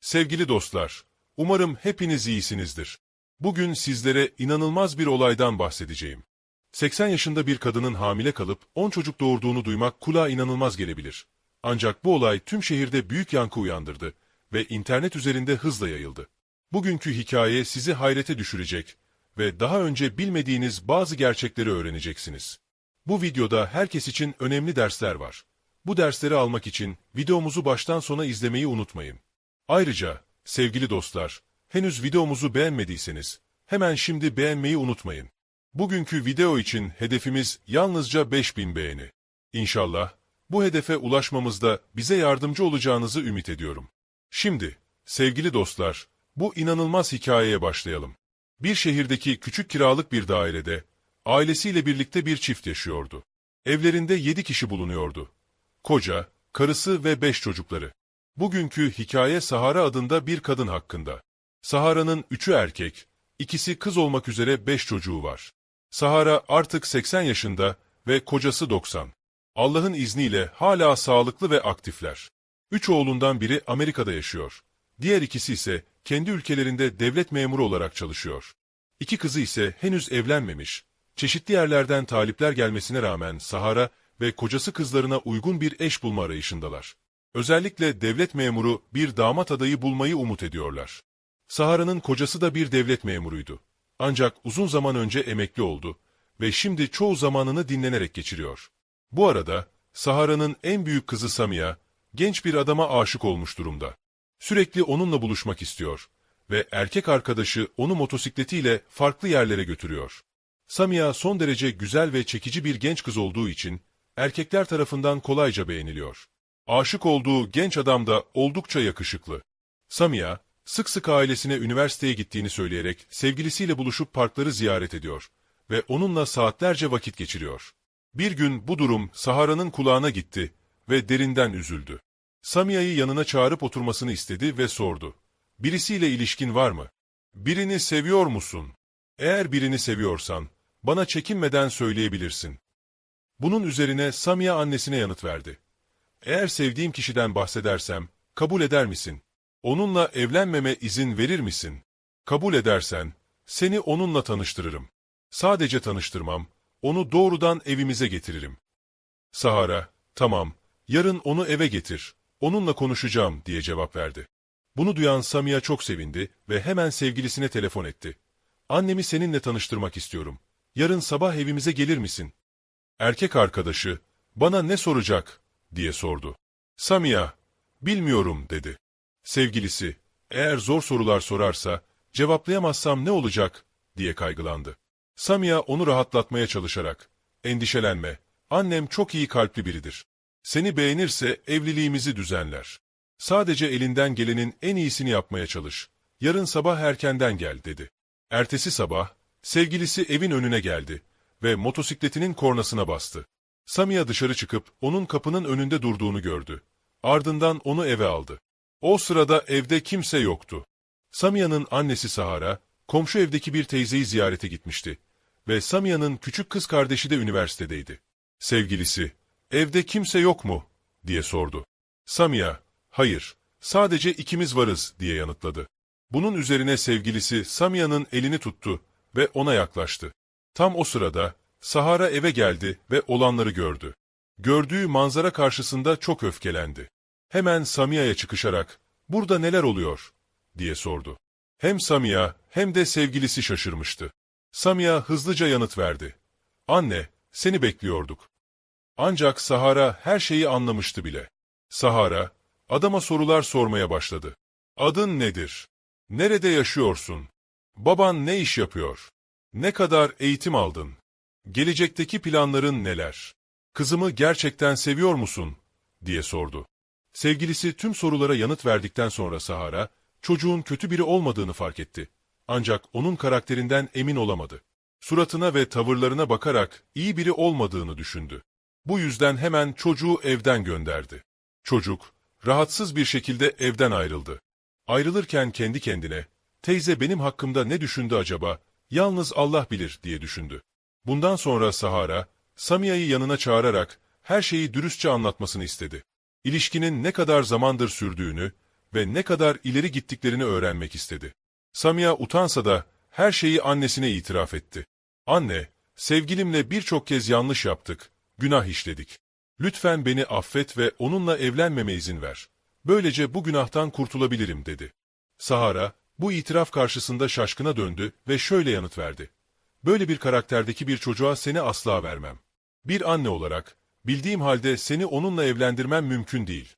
Sevgili dostlar, umarım hepiniz iyisinizdir. Bugün sizlere inanılmaz bir olaydan bahsedeceğim. 80 yaşında bir kadının hamile kalıp 10 çocuk doğurduğunu duymak kulağa inanılmaz gelebilir. Ancak bu olay tüm şehirde büyük yankı uyandırdı ve internet üzerinde hızla yayıldı. Bugünkü hikaye sizi hayrete düşürecek ve daha önce bilmediğiniz bazı gerçekleri öğreneceksiniz. Bu videoda herkes için önemli dersler var. Bu dersleri almak için videomuzu baştan sona izlemeyi unutmayın. Ayrıca, sevgili dostlar, henüz videomuzu beğenmediyseniz, hemen şimdi beğenmeyi unutmayın. Bugünkü video için hedefimiz yalnızca 5000 beğeni. İnşallah, bu hedefe ulaşmamızda bize yardımcı olacağınızı ümit ediyorum. Şimdi, sevgili dostlar, bu inanılmaz hikayeye başlayalım. Bir şehirdeki küçük kiralık bir dairede, ailesiyle birlikte bir çift yaşıyordu. Evlerinde yedi kişi bulunuyordu. Koca, karısı ve beş çocukları. Bugünkü hikaye Sahara adında bir kadın hakkında. Sahara'nın üçü erkek, ikisi kız olmak üzere beş çocuğu var. Sahara artık 80 yaşında ve kocası 90. Allah'ın izniyle hala sağlıklı ve aktifler. Üç oğlundan biri Amerika'da yaşıyor. Diğer ikisi ise kendi ülkelerinde devlet memuru olarak çalışıyor. İki kızı ise henüz evlenmemiş. Çeşitli yerlerden talipler gelmesine rağmen Sahara ve kocası kızlarına uygun bir eş bulma arayışındalar. Özellikle devlet memuru bir damat adayı bulmayı umut ediyorlar. Sahara'nın kocası da bir devlet memuruydu. Ancak uzun zaman önce emekli oldu ve şimdi çoğu zamanını dinlenerek geçiriyor. Bu arada Sahara'nın en büyük kızı Samia, genç bir adama aşık olmuş durumda. Sürekli onunla buluşmak istiyor ve erkek arkadaşı onu motosikletiyle farklı yerlere götürüyor. Samia son derece güzel ve çekici bir genç kız olduğu için erkekler tarafından kolayca beğeniliyor. Aşık olduğu genç adam da oldukça yakışıklı. Samia, sık sık ailesine üniversiteye gittiğini söyleyerek sevgilisiyle buluşup parkları ziyaret ediyor ve onunla saatlerce vakit geçiriyor. Bir gün bu durum Sahara'nın kulağına gitti ve derinden üzüldü. Samia'yı yanına çağırıp oturmasını istedi ve sordu. Birisiyle ilişkin var mı? Birini seviyor musun? Eğer birini seviyorsan, bana çekinmeden söyleyebilirsin. Bunun üzerine Samia annesine yanıt verdi. Eğer sevdiğim kişiden bahsedersem, kabul eder misin? Onunla evlenmeme izin verir misin? Kabul edersen, seni onunla tanıştırırım. Sadece tanıştırmam, onu doğrudan evimize getiririm. Sahara, tamam, yarın onu eve getir, onunla konuşacağım diye cevap verdi. Bunu duyan Samia çok sevindi ve hemen sevgilisine telefon etti. Annemi seninle tanıştırmak istiyorum. Yarın sabah evimize gelir misin? Erkek arkadaşı, bana ne soracak, diye sordu. Samia, bilmiyorum, dedi. Sevgilisi, eğer zor sorular sorarsa, cevaplayamazsam ne olacak, diye kaygılandı. Samia onu rahatlatmaya çalışarak, endişelenme, annem çok iyi kalpli biridir. Seni beğenirse evliliğimizi düzenler. Sadece elinden gelenin en iyisini yapmaya çalış. Yarın sabah erkenden gel, dedi. Ertesi sabah, sevgilisi evin önüne geldi ve motosikletinin kornasına bastı. Samia dışarı çıkıp onun kapının önünde durduğunu gördü. Ardından onu eve aldı. O sırada evde kimse yoktu. Samia'nın annesi Sahara, komşu evdeki bir teyzeyi ziyarete gitmişti ve Samia'nın küçük kız kardeşi de üniversitedeydi. Sevgilisi, evde kimse yok mu? diye sordu. Samia, hayır, sadece ikimiz varız diye yanıtladı. Bunun üzerine sevgilisi Samia'nın elini tuttu ve ona yaklaştı. Tam o sırada Sahara eve geldi ve olanları gördü. Gördüğü manzara karşısında çok öfkelendi. Hemen Samia'ya çıkışarak, ''Burada neler oluyor?'' diye sordu. Hem Samia hem de sevgilisi şaşırmıştı. Samia hızlıca yanıt verdi. ''Anne, seni bekliyorduk.'' Ancak Sahara her şeyi anlamıştı bile. Sahara, adama sorular sormaya başladı. ''Adın nedir? Nerede yaşıyorsun? Baban ne iş yapıyor? Ne kadar eğitim aldın? Gelecekteki planların neler? Kızımı gerçekten seviyor musun? diye sordu. Sevgilisi tüm sorulara yanıt verdikten sonra Sahara, çocuğun kötü biri olmadığını fark etti. Ancak onun karakterinden emin olamadı. Suratına ve tavırlarına bakarak iyi biri olmadığını düşündü. Bu yüzden hemen çocuğu evden gönderdi. Çocuk, rahatsız bir şekilde evden ayrıldı. Ayrılırken kendi kendine, teyze benim hakkımda ne düşündü acaba, yalnız Allah bilir diye düşündü. Bundan sonra Sahara, Samia'yı yanına çağırarak her şeyi dürüstçe anlatmasını istedi. İlişkinin ne kadar zamandır sürdüğünü ve ne kadar ileri gittiklerini öğrenmek istedi. Samiha utansa da her şeyi annesine itiraf etti. Anne, sevgilimle birçok kez yanlış yaptık, günah işledik. Lütfen beni affet ve onunla evlenmeme izin ver. Böylece bu günahtan kurtulabilirim dedi. Sahara, bu itiraf karşısında şaşkına döndü ve şöyle yanıt verdi. Böyle bir karakterdeki bir çocuğa seni asla vermem. Bir anne olarak, bildiğim halde seni onunla evlendirmem mümkün değil.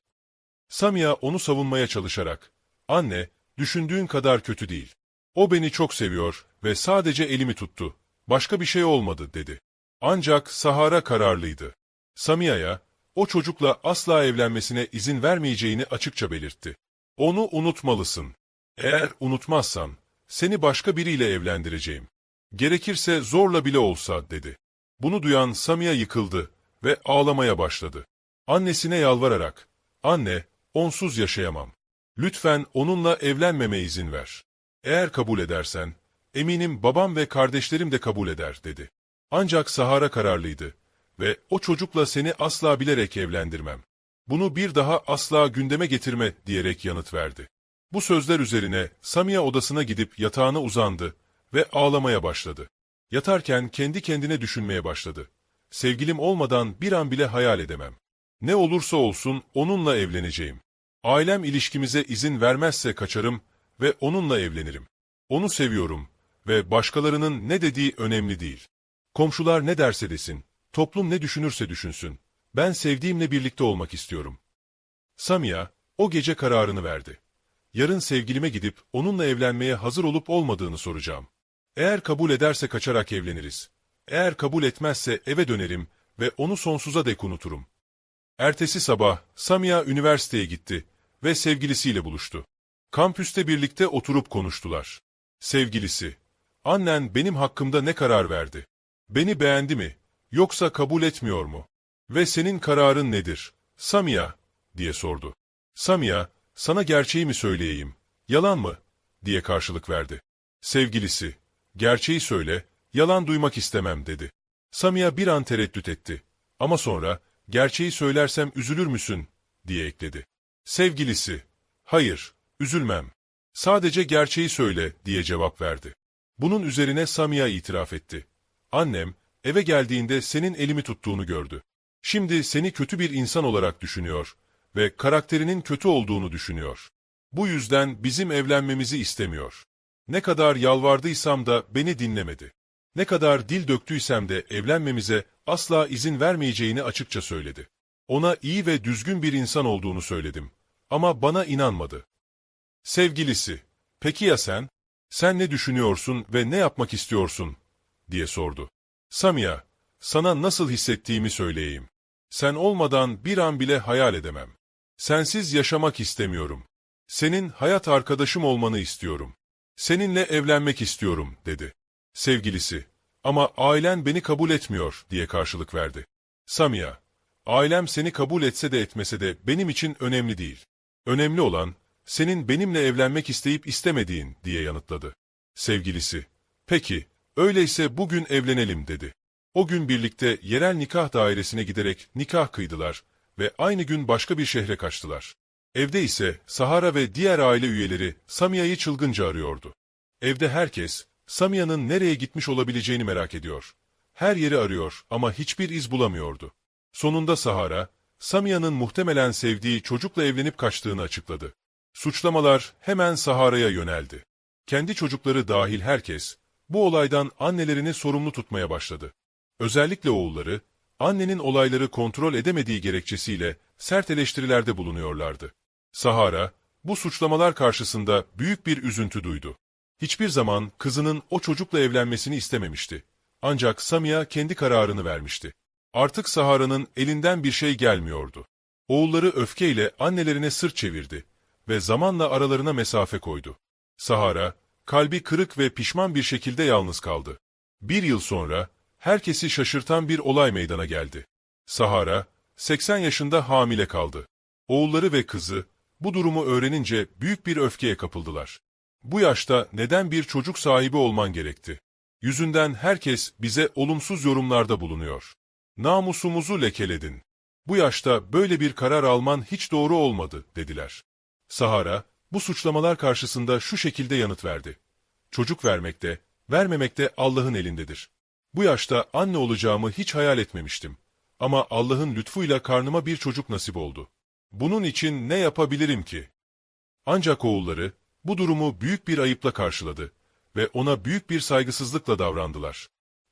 Samia onu savunmaya çalışarak, anne, düşündüğün kadar kötü değil. O beni çok seviyor ve sadece elimi tuttu. Başka bir şey olmadı dedi. Ancak Sahara kararlıydı. Samia'ya, o çocukla asla evlenmesine izin vermeyeceğini açıkça belirtti. Onu unutmalısın. Eğer unutmazsan, seni başka biriyle evlendireceğim. Gerekirse zorla bile olsa, dedi. Bunu duyan Samia yıkıldı ve ağlamaya başladı. Annesine yalvararak, anne, onsuz yaşayamam. Lütfen onunla evlenmeme izin ver. Eğer kabul edersen, eminim babam ve kardeşlerim de kabul eder, dedi. Ancak Sahara kararlıydı ve o çocukla seni asla bilerek evlendirmem. Bunu bir daha asla gündeme getirme diyerek yanıt verdi. Bu sözler üzerine Samia odasına gidip yatağına uzandı ve ağlamaya başladı. Yatarken kendi kendine düşünmeye başladı. Sevgilim olmadan bir an bile hayal edemem. Ne olursa olsun onunla evleneceğim. Ailem ilişkimize izin vermezse kaçarım ve onunla evlenirim. Onu seviyorum ve başkalarının ne dediği önemli değil. Komşular ne derse desin, toplum ne düşünürse düşünsün. Ben sevdiğimle birlikte olmak istiyorum. Samia, o gece kararını verdi. Yarın sevgilime gidip onunla evlenmeye hazır olup olmadığını soracağım. Eğer kabul ederse kaçarak evleniriz. Eğer kabul etmezse eve dönerim ve onu sonsuza dek unuturum. Ertesi sabah Samia üniversiteye gitti ve sevgilisiyle buluştu. Kampüste birlikte oturup konuştular. Sevgilisi, annen benim hakkımda ne karar verdi? Beni beğendi mi, yoksa kabul etmiyor mu? Ve senin kararın nedir? Samia, diye sordu. Samia, sana gerçeği mi söyleyeyim, yalan mı? diye karşılık verdi. Sevgilisi, gerçeği söyle, yalan duymak istemem dedi. Samia bir an tereddüt etti. Ama sonra, gerçeği söylersem üzülür müsün, diye ekledi. Sevgilisi, hayır, üzülmem. Sadece gerçeği söyle, diye cevap verdi. Bunun üzerine Samia itiraf etti. Annem, eve geldiğinde senin elimi tuttuğunu gördü. Şimdi seni kötü bir insan olarak düşünüyor ve karakterinin kötü olduğunu düşünüyor. Bu yüzden bizim evlenmemizi istemiyor. Ne kadar yalvardıysam da beni dinlemedi. Ne kadar dil döktüysem de evlenmemize asla izin vermeyeceğini açıkça söyledi. Ona iyi ve düzgün bir insan olduğunu söyledim. Ama bana inanmadı. Sevgilisi, peki ya sen? Sen ne düşünüyorsun ve ne yapmak istiyorsun? diye sordu. Samia, sana nasıl hissettiğimi söyleyeyim. Sen olmadan bir an bile hayal edemem. Sensiz yaşamak istemiyorum. Senin hayat arkadaşım olmanı istiyorum. Seninle evlenmek istiyorum, dedi. Sevgilisi, ama ailen beni kabul etmiyor, diye karşılık verdi. Samia, ailem seni kabul etse de etmese de benim için önemli değil. Önemli olan, senin benimle evlenmek isteyip istemediğin, diye yanıtladı. Sevgilisi, peki, öyleyse bugün evlenelim, dedi. O gün birlikte yerel nikah dairesine giderek nikah kıydılar ve aynı gün başka bir şehre kaçtılar. Evde ise Sahara ve diğer aile üyeleri Samia'yı çılgınca arıyordu. Evde herkes, Samia'nın nereye gitmiş olabileceğini merak ediyor. Her yeri arıyor ama hiçbir iz bulamıyordu. Sonunda Sahara, Samia'nın muhtemelen sevdiği çocukla evlenip kaçtığını açıkladı. Suçlamalar hemen Sahara'ya yöneldi. Kendi çocukları dahil herkes, bu olaydan annelerini sorumlu tutmaya başladı. Özellikle oğulları, annenin olayları kontrol edemediği gerekçesiyle sert eleştirilerde bulunuyorlardı. Sahara, bu suçlamalar karşısında büyük bir üzüntü duydu. Hiçbir zaman kızının o çocukla evlenmesini istememişti. Ancak Samia kendi kararını vermişti. Artık Sahara'nın elinden bir şey gelmiyordu. Oğulları öfkeyle annelerine sırt çevirdi ve zamanla aralarına mesafe koydu. Sahara, kalbi kırık ve pişman bir şekilde yalnız kaldı. Bir yıl sonra, herkesi şaşırtan bir olay meydana geldi. Sahara, 80 yaşında hamile kaldı. Oğulları ve kızı, bu durumu öğrenince büyük bir öfkeye kapıldılar. Bu yaşta neden bir çocuk sahibi olman gerekti? Yüzünden herkes bize olumsuz yorumlarda bulunuyor. Namusumuzu lekeledin. Bu yaşta böyle bir karar alman hiç doğru olmadı, dediler. Sahara, bu suçlamalar karşısında şu şekilde yanıt verdi. Çocuk vermekte, vermemekte Allah'ın elindedir. Bu yaşta anne olacağımı hiç hayal etmemiştim. Ama Allah'ın lütfuyla karnıma bir çocuk nasip oldu. Bunun için ne yapabilirim ki? Ancak oğulları, bu durumu büyük bir ayıpla karşıladı ve ona büyük bir saygısızlıkla davrandılar.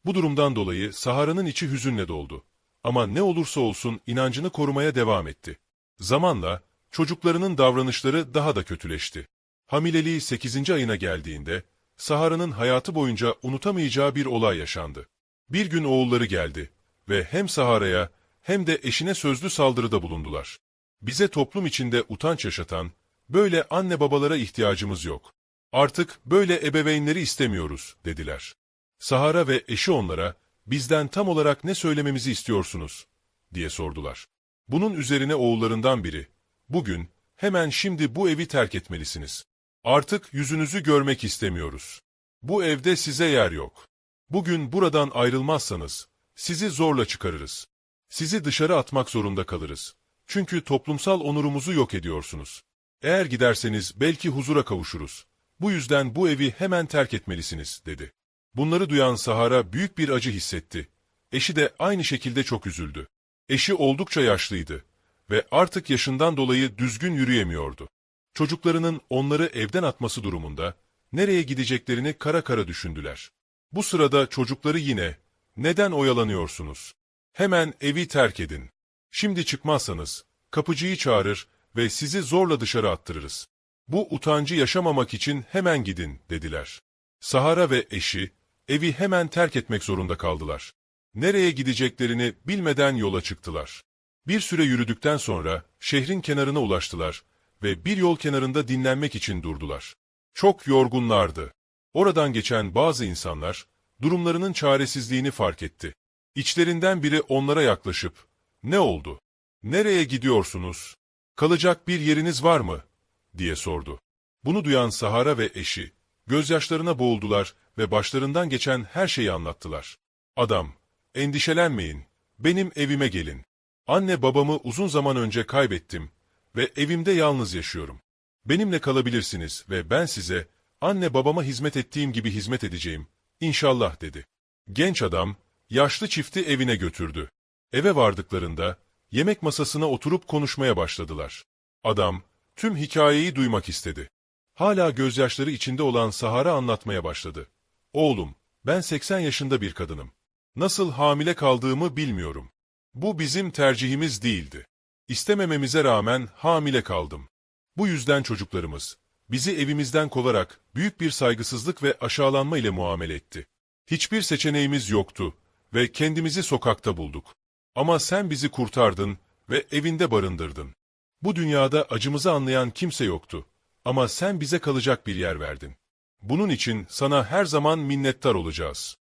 Bu durumdan dolayı Sahara'nın içi hüzünle doldu. Ama ne olursa olsun inancını korumaya devam etti. Zamanla, çocuklarının davranışları daha da kötüleşti. Hamileliği 8. ayına geldiğinde, Sahara'nın hayatı boyunca unutamayacağı bir olay yaşandı. Bir gün oğulları geldi ve hem Sahara'ya hem de eşine sözlü saldırıda bulundular. Bize toplum içinde utanç yaşatan, böyle anne babalara ihtiyacımız yok. Artık böyle ebeveynleri istemiyoruz, dediler. Sahara ve eşi onlara, bizden tam olarak ne söylememizi istiyorsunuz, diye sordular. Bunun üzerine oğullarından biri, bugün, hemen şimdi bu evi terk etmelisiniz. Artık yüzünüzü görmek istemiyoruz. Bu evde size yer yok. Bugün buradan ayrılmazsanız, sizi zorla çıkarırız. Sizi dışarı atmak zorunda kalırız. Çünkü toplumsal onurumuzu yok ediyorsunuz. Eğer giderseniz belki huzura kavuşuruz. Bu yüzden bu evi hemen terk etmelisiniz, dedi. Bunları duyan Sahara büyük bir acı hissetti. Eşi de aynı şekilde çok üzüldü. Eşi oldukça yaşlıydı ve artık yaşından dolayı düzgün yürüyemiyordu. Çocuklarının onları evden atması durumunda nereye gideceklerini kara kara düşündüler. Bu sırada çocukları yine, neden oyalanıyorsunuz? Hemen evi terk edin. Şimdi çıkmazsanız, kapıcıyı çağırır ve sizi zorla dışarı attırırız. Bu utancı yaşamamak için hemen gidin, dediler. Sahara ve eşi, evi hemen terk etmek zorunda kaldılar. Nereye gideceklerini bilmeden yola çıktılar. Bir süre yürüdükten sonra şehrin kenarına ulaştılar ve bir yol kenarında dinlenmek için durdular. Çok yorgunlardı. Oradan geçen bazı insanlar, durumlarının çaresizliğini fark etti. İçlerinden biri onlara yaklaşıp, ''Ne oldu? Nereye gidiyorsunuz? Kalacak bir yeriniz var mı?'' diye sordu. Bunu duyan Sahara ve eşi, gözyaşlarına boğuldular ve başlarından geçen her şeyi anlattılar. Adam, endişelenmeyin, benim evime gelin. Anne babamı uzun zaman önce kaybettim ve evimde yalnız yaşıyorum. Benimle kalabilirsiniz ve ben size, anne babama hizmet ettiğim gibi hizmet edeceğim, İnşallah dedi. Genç adam, yaşlı çifti evine götürdü. Eve vardıklarında, yemek masasına oturup konuşmaya başladılar. Adam, tüm hikayeyi duymak istedi. Hala gözyaşları içinde olan Sahara anlatmaya başladı. Oğlum, ben 80 yaşında bir kadınım. Nasıl hamile kaldığımı bilmiyorum. Bu bizim tercihimiz değildi. İstemememize rağmen hamile kaldım. Bu yüzden çocuklarımız, bizi evimizden kovarak büyük bir saygısızlık ve aşağılanma ile muamele etti. Hiçbir seçeneğimiz yoktu ve kendimizi sokakta bulduk. Ama sen bizi kurtardın ve evinde barındırdın. Bu dünyada acımızı anlayan kimse yoktu. Ama sen bize kalacak bir yer verdin. Bunun için sana her zaman minnettar olacağız.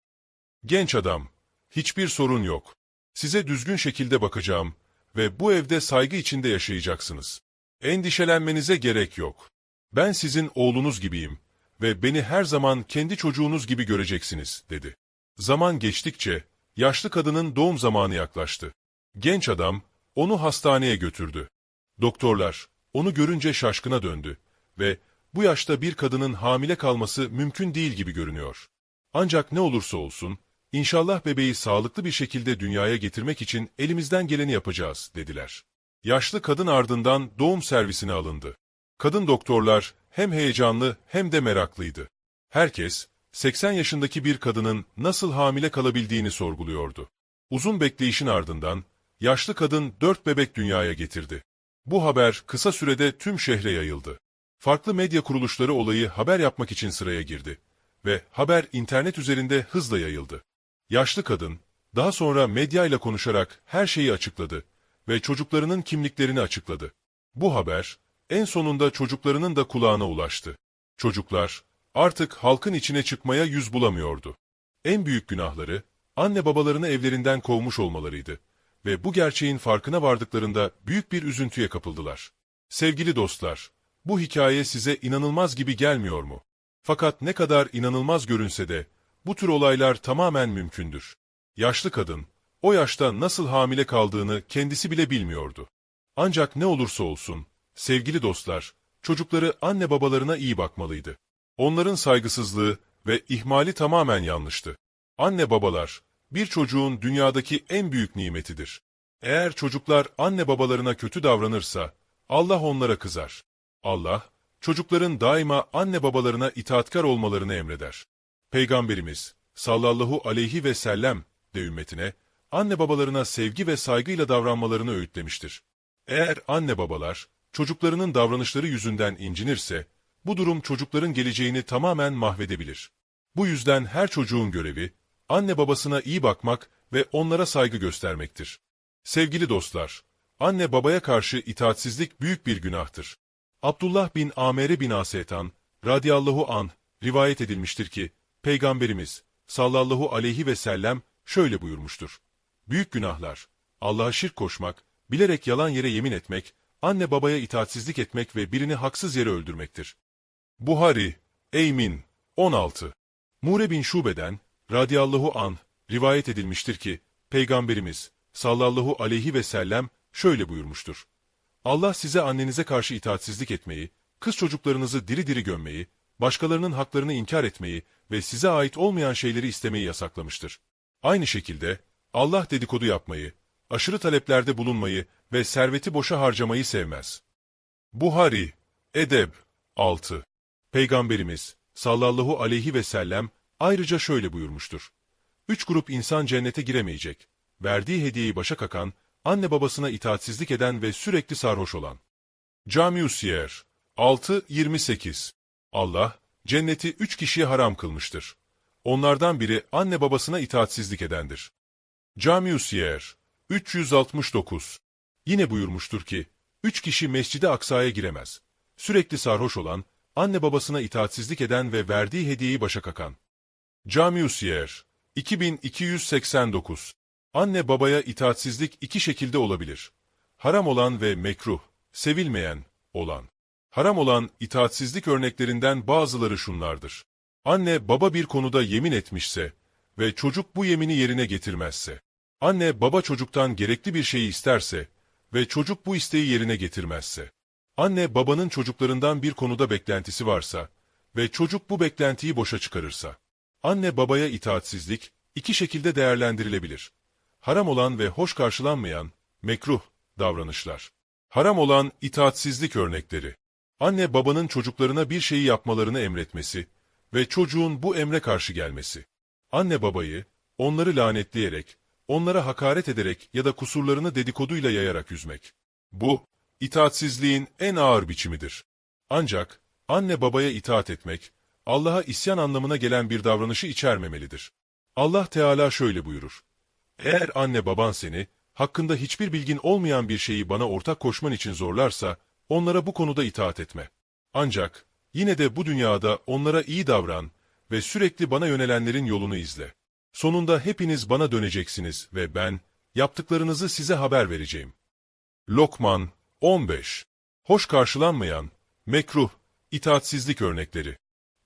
Genç adam, hiçbir sorun yok. Size düzgün şekilde bakacağım ve bu evde saygı içinde yaşayacaksınız. Endişelenmenize gerek yok. Ben sizin oğlunuz gibiyim ve beni her zaman kendi çocuğunuz gibi göreceksiniz, dedi. Zaman geçtikçe, yaşlı kadının doğum zamanı yaklaştı. Genç adam, onu hastaneye götürdü. Doktorlar, onu görünce şaşkına döndü ve bu yaşta bir kadının hamile kalması mümkün değil gibi görünüyor. Ancak ne olursa olsun, inşallah bebeği sağlıklı bir şekilde dünyaya getirmek için elimizden geleni yapacağız, dediler. Yaşlı kadın ardından doğum servisine alındı. Kadın doktorlar hem heyecanlı hem de meraklıydı. Herkes, 80 yaşındaki bir kadının nasıl hamile kalabildiğini sorguluyordu. Uzun bekleyişin ardından, yaşlı kadın dört bebek dünyaya getirdi. Bu haber kısa sürede tüm şehre yayıldı. Farklı medya kuruluşları olayı haber yapmak için sıraya girdi ve haber internet üzerinde hızla yayıldı. Yaşlı kadın, daha sonra medyayla konuşarak her şeyi açıkladı ve çocuklarının kimliklerini açıkladı. Bu haber, en sonunda çocuklarının da kulağına ulaştı. Çocuklar, artık halkın içine çıkmaya yüz bulamıyordu. En büyük günahları, anne babalarını evlerinden kovmuş olmalarıydı. Ve bu gerçeğin farkına vardıklarında büyük bir üzüntüye kapıldılar. Sevgili dostlar, bu hikaye size inanılmaz gibi gelmiyor mu? Fakat ne kadar inanılmaz görünse de, bu tür olaylar tamamen mümkündür. Yaşlı kadın, o yaşta nasıl hamile kaldığını kendisi bile bilmiyordu. Ancak ne olursa olsun, sevgili dostlar, çocukları anne babalarına iyi bakmalıydı. Onların saygısızlığı ve ihmali tamamen yanlıştı. Anne babalar, bir çocuğun dünyadaki en büyük nimetidir. Eğer çocuklar anne babalarına kötü davranırsa, Allah onlara kızar. Allah, çocukların daima anne babalarına itaatkar olmalarını emreder. Peygamberimiz, sallallahu aleyhi ve sellem de ümmetine, anne babalarına sevgi ve saygıyla davranmalarını öğütlemiştir. Eğer anne babalar, çocuklarının davranışları yüzünden incinirse, bu durum çocukların geleceğini tamamen mahvedebilir. Bu yüzden her çocuğun görevi, anne babasına iyi bakmak ve onlara saygı göstermektir. Sevgili dostlar, anne babaya karşı itaatsizlik büyük bir günahtır. Abdullah bin Amere bin Asetan, radiyallahu an, rivayet edilmiştir ki, Peygamberimiz, sallallahu aleyhi ve sellem, şöyle buyurmuştur. Büyük günahlar, Allah'a şirk koşmak, bilerek yalan yere yemin etmek, anne babaya itaatsizlik etmek ve birini haksız yere öldürmektir. Buhari, Eymin, 16. Mure bin Şube'den, radiyallahu an, rivayet edilmiştir ki, Peygamberimiz, sallallahu aleyhi ve sellem, şöyle buyurmuştur. Allah size annenize karşı itaatsizlik etmeyi, kız çocuklarınızı diri diri gömmeyi, başkalarının haklarını inkar etmeyi ve size ait olmayan şeyleri istemeyi yasaklamıştır. Aynı şekilde, Allah dedikodu yapmayı, aşırı taleplerde bulunmayı ve serveti boşa harcamayı sevmez. Buhari, Edeb, 6. Peygamberimiz, sallallahu aleyhi ve sellem, ayrıca şöyle buyurmuştur. Üç grup insan cennete giremeyecek. Verdiği hediyeyi başa kakan, anne babasına itaatsizlik eden ve sürekli sarhoş olan. Camiusiyer 6.28 Allah, cenneti üç kişiye haram kılmıştır. Onlardan biri anne babasına itaatsizlik edendir. Camiusiyer 369 Yine buyurmuştur ki, üç kişi mescide aksaya giremez. Sürekli sarhoş olan, anne babasına itaatsizlik eden ve verdiği hediyeyi başa kakan. Camiusiyer 2289 Anne babaya itaatsizlik iki şekilde olabilir. Haram olan ve mekruh, sevilmeyen olan. Haram olan itaatsizlik örneklerinden bazıları şunlardır. Anne baba bir konuda yemin etmişse ve çocuk bu yemini yerine getirmezse. Anne baba çocuktan gerekli bir şeyi isterse ve çocuk bu isteği yerine getirmezse. Anne babanın çocuklarından bir konuda beklentisi varsa ve çocuk bu beklentiyi boşa çıkarırsa. Anne babaya itaatsizlik iki şekilde değerlendirilebilir. Haram olan ve hoş karşılanmayan, mekruh davranışlar. Haram olan itaatsizlik örnekleri. Anne babanın çocuklarına bir şeyi yapmalarını emretmesi ve çocuğun bu emre karşı gelmesi. Anne babayı, onları lanetleyerek, onlara hakaret ederek ya da kusurlarını dedikoduyla yayarak üzmek. Bu, itaatsizliğin en ağır biçimidir. Ancak, anne babaya itaat etmek, Allah'a isyan anlamına gelen bir davranışı içermemelidir. Allah Teala şöyle buyurur. Eğer anne baban seni, hakkında hiçbir bilgin olmayan bir şeyi bana ortak koşman için zorlarsa, onlara bu konuda itaat etme. Ancak, yine de bu dünyada onlara iyi davran ve sürekli bana yönelenlerin yolunu izle. Sonunda hepiniz bana döneceksiniz ve ben, yaptıklarınızı size haber vereceğim. Lokman 15 Hoş karşılanmayan, mekruh, itaatsizlik örnekleri.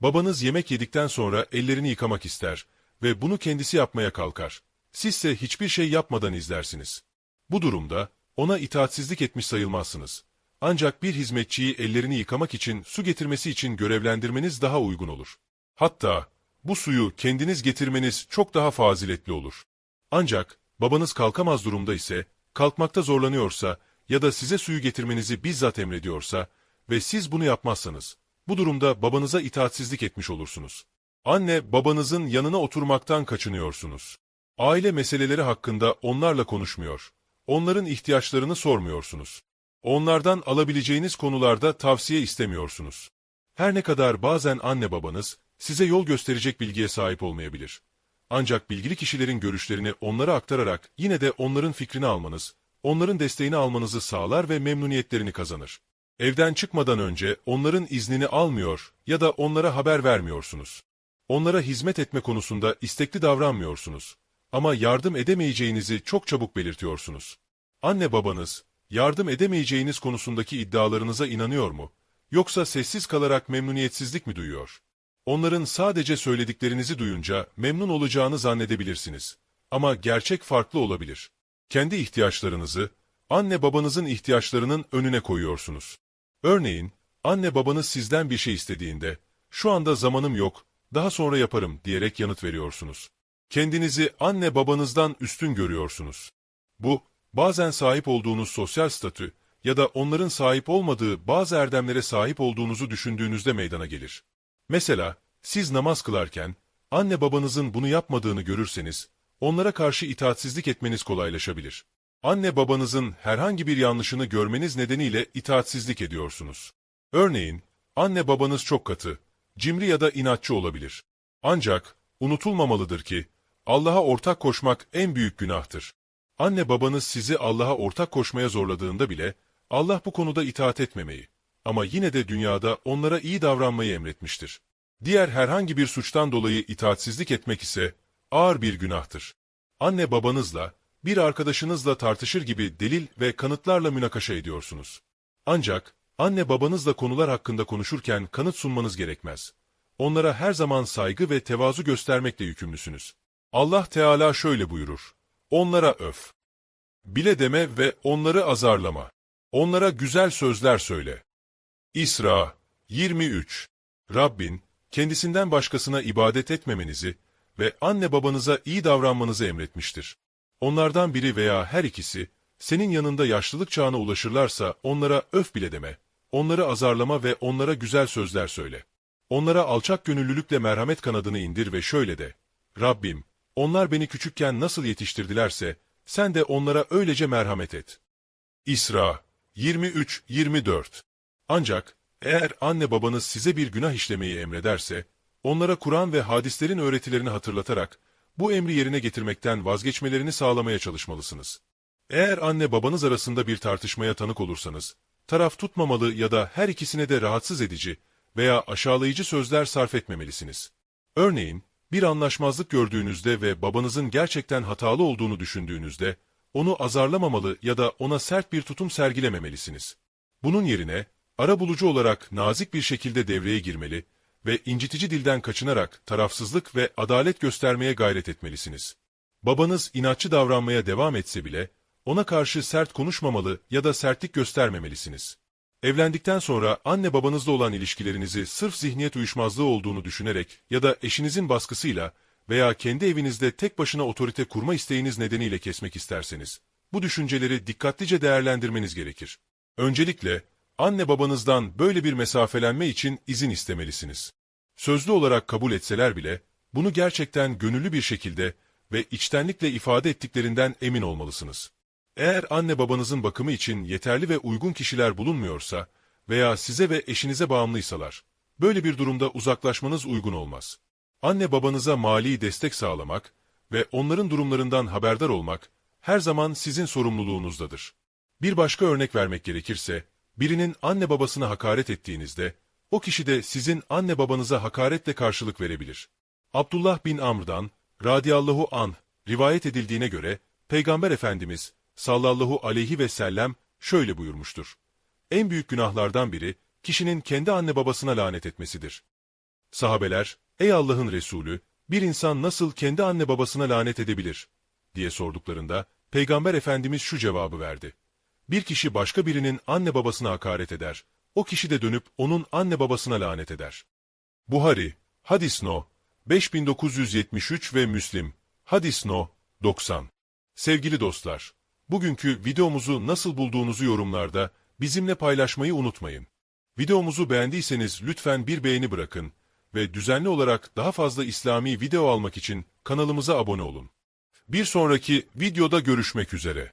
Babanız yemek yedikten sonra ellerini yıkamak ister ve bunu kendisi yapmaya kalkar. Sizse hiçbir şey yapmadan izlersiniz. Bu durumda ona itaatsizlik etmiş sayılmazsınız. Ancak bir hizmetçiyi ellerini yıkamak için su getirmesi için görevlendirmeniz daha uygun olur. Hatta bu suyu kendiniz getirmeniz çok daha faziletli olur. Ancak babanız kalkamaz durumda ise, kalkmakta zorlanıyorsa ya da size suyu getirmenizi bizzat emrediyorsa ve siz bunu yapmazsanız, bu durumda babanıza itaatsizlik etmiş olursunuz. Anne babanızın yanına oturmaktan kaçınıyorsunuz. Aile meseleleri hakkında onlarla konuşmuyor. Onların ihtiyaçlarını sormuyorsunuz. Onlardan alabileceğiniz konularda tavsiye istemiyorsunuz. Her ne kadar bazen anne babanız size yol gösterecek bilgiye sahip olmayabilir. Ancak bilgili kişilerin görüşlerini onlara aktararak yine de onların fikrini almanız, onların desteğini almanızı sağlar ve memnuniyetlerini kazanır. Evden çıkmadan önce onların iznini almıyor ya da onlara haber vermiyorsunuz. Onlara hizmet etme konusunda istekli davranmıyorsunuz. Ama yardım edemeyeceğinizi çok çabuk belirtiyorsunuz. Anne babanız, yardım edemeyeceğiniz konusundaki iddialarınıza inanıyor mu? Yoksa sessiz kalarak memnuniyetsizlik mi duyuyor? Onların sadece söylediklerinizi duyunca memnun olacağını zannedebilirsiniz. Ama gerçek farklı olabilir. Kendi ihtiyaçlarınızı, anne babanızın ihtiyaçlarının önüne koyuyorsunuz. Örneğin, anne babanız sizden bir şey istediğinde, şu anda zamanım yok, daha sonra yaparım diyerek yanıt veriyorsunuz. Kendinizi anne babanızdan üstün görüyorsunuz. Bu, bazen sahip olduğunuz sosyal statü ya da onların sahip olmadığı bazı erdemlere sahip olduğunuzu düşündüğünüzde meydana gelir. Mesela, siz namaz kılarken, anne babanızın bunu yapmadığını görürseniz, onlara karşı itaatsizlik etmeniz kolaylaşabilir. Anne babanızın herhangi bir yanlışını görmeniz nedeniyle itaatsizlik ediyorsunuz. Örneğin, anne babanız çok katı, cimri ya da inatçı olabilir. Ancak, unutulmamalıdır ki, Allah'a ortak koşmak en büyük günahtır. Anne babanız sizi Allah'a ortak koşmaya zorladığında bile, Allah bu konuda itaat etmemeyi, ama yine de dünyada onlara iyi davranmayı emretmiştir. Diğer herhangi bir suçtan dolayı itaatsizlik etmek ise, ağır bir günahtır. Anne babanızla, bir arkadaşınızla tartışır gibi delil ve kanıtlarla münakaşa ediyorsunuz. Ancak, anne babanızla konular hakkında konuşurken kanıt sunmanız gerekmez. Onlara her zaman saygı ve tevazu göstermekle yükümlüsünüz. Allah Teala şöyle buyurur. Onlara öf. Bile deme ve onları azarlama. Onlara güzel sözler söyle. İsra 23 Rabbin, kendisinden başkasına ibadet etmemenizi ve anne babanıza iyi davranmanızı emretmiştir. Onlardan biri veya her ikisi, senin yanında yaşlılık çağına ulaşırlarsa onlara öf bile deme, onları azarlama ve onlara güzel sözler söyle. Onlara alçak gönüllülükle merhamet kanadını indir ve şöyle de, Rabbim, onlar beni küçükken nasıl yetiştirdilerse, sen de onlara öylece merhamet et. İsra 23-24 Ancak, eğer anne babanız size bir günah işlemeyi emrederse, onlara Kur'an ve hadislerin öğretilerini hatırlatarak, bu emri yerine getirmekten vazgeçmelerini sağlamaya çalışmalısınız. Eğer anne babanız arasında bir tartışmaya tanık olursanız, taraf tutmamalı ya da her ikisine de rahatsız edici veya aşağılayıcı sözler sarf etmemelisiniz. Örneğin, bir anlaşmazlık gördüğünüzde ve babanızın gerçekten hatalı olduğunu düşündüğünüzde, onu azarlamamalı ya da ona sert bir tutum sergilememelisiniz. Bunun yerine, ara bulucu olarak nazik bir şekilde devreye girmeli ve incitici dilden kaçınarak tarafsızlık ve adalet göstermeye gayret etmelisiniz. Babanız inatçı davranmaya devam etse bile, ona karşı sert konuşmamalı ya da sertlik göstermemelisiniz. Evlendikten sonra anne babanızla olan ilişkilerinizi sırf zihniyet uyuşmazlığı olduğunu düşünerek ya da eşinizin baskısıyla veya kendi evinizde tek başına otorite kurma isteğiniz nedeniyle kesmek isterseniz, bu düşünceleri dikkatlice değerlendirmeniz gerekir. Öncelikle, anne babanızdan böyle bir mesafelenme için izin istemelisiniz. Sözlü olarak kabul etseler bile, bunu gerçekten gönüllü bir şekilde ve içtenlikle ifade ettiklerinden emin olmalısınız. Eğer anne babanızın bakımı için yeterli ve uygun kişiler bulunmuyorsa veya size ve eşinize bağımlıysalar, böyle bir durumda uzaklaşmanız uygun olmaz. Anne babanıza mali destek sağlamak ve onların durumlarından haberdar olmak her zaman sizin sorumluluğunuzdadır. Bir başka örnek vermek gerekirse, birinin anne babasına hakaret ettiğinizde, o kişi de sizin anne babanıza hakaretle karşılık verebilir. Abdullah bin Amr'dan, radiyallahu an rivayet edildiğine göre, Peygamber Efendimiz, sallallahu aleyhi ve sellem şöyle buyurmuştur. En büyük günahlardan biri, kişinin kendi anne babasına lanet etmesidir. Sahabeler, ey Allah'ın Resulü, bir insan nasıl kendi anne babasına lanet edebilir? diye sorduklarında, Peygamber Efendimiz şu cevabı verdi. Bir kişi başka birinin anne babasına hakaret eder, o kişi de dönüp onun anne babasına lanet eder. Buhari, Hadis No, 5973 ve Müslim, Hadis No, 90. Sevgili dostlar, bugünkü videomuzu nasıl bulduğunuzu yorumlarda bizimle paylaşmayı unutmayın. Videomuzu beğendiyseniz lütfen bir beğeni bırakın ve düzenli olarak daha fazla İslami video almak için kanalımıza abone olun. Bir sonraki videoda görüşmek üzere.